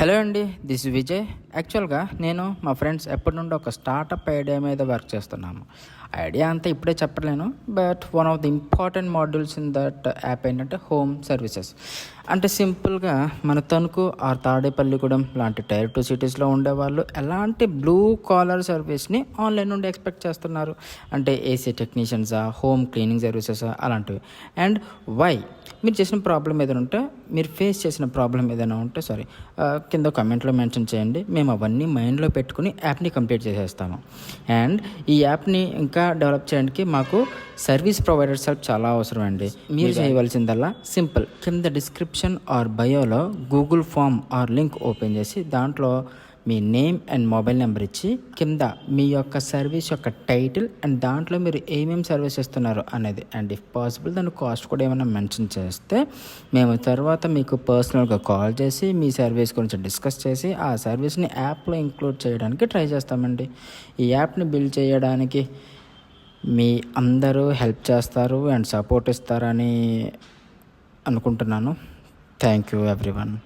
Hello అండి this Vijay యాక్చువల్గా నేను మా ఫ్రెండ్స్ ఎప్పటి నుండి ఒక స్టార్టప్ ఐడియా మీద వర్క్ చేస్తున్నాము. ఐడియా అంతా ఇప్పుడే చెప్పలేను but one of the important modules in that app ఏంటంటే హోమ్ సర్వీసెస్ అంటే సింపుల్గా మన తణుకు ఆర్ తాడేపల్లిగూడెం లాంటి టైర్ టూ సిటీస్లో ఉండేవాళ్ళు ఎలాంటి బ్లూ కాలర్ సర్వీస్ని ఆన్లైన్ నుండి ఎక్స్పెక్ట్ చేస్తున్నారు? అంటే ఏసీ టెక్నీషియన్సా హోమ్ క్లీనింగ్ సర్వీసెస్ అలాంటివి. అండ్ వై మీరు చేసిన ప్రాబ్లం ఏదైనా ఉంటే మీరు ఫేస్ చేసిన ప్రాబ్లం ఏదైనా ఉంటే సారీ కింద కమెంట్లో మెన్షన్ చేయండి. మేము అవన్నీ మైండ్లో పెట్టుకుని యాప్ని కంప్లీట్ చేసేస్తాము. అండ్ ఈ యాప్ని ఇంకా డెవలప్ చేయడానికి మాకు సర్వీస్ ప్రొవైడర్స్ హెల్ప్ చాలా అవసరం అండి. మీరు చేయవలసిందల్లా సింపుల్ కింద description or బయోలో Google form or link open చేసి దాంట్లో మీ నేమ్ అండ్ మొబైల్ నెంబర్ ఇచ్చి కింద మీ యొక్క సర్వీస్ యొక్క టైటిల్ అండ్ దాంట్లో మీరు ఏమేమి సర్వీస్ ఇస్తున్నారు అనేది. అండ్ ఇఫ్ పాసిబుల్ దాని కాస్ట్ కూడా ఏమైనా మెన్షన్ చేస్తే మేము తర్వాత మీకు పర్సనల్గా కాల్ చేసి మీ సర్వీస్ గురించి డిస్కస్ చేసి ఆ సర్వీస్ని యాప్లో ఇంక్లూడ్ చేయడానికి ట్రై చేస్తామండి. ఈ యాప్ని బిల్డ్ చేయడానికి మీ అందరూ హెల్ప్ చేస్తారు అండ్ సపోర్ట్ ఇస్తారని అనుకుంటున్నాను. Thank you everyone.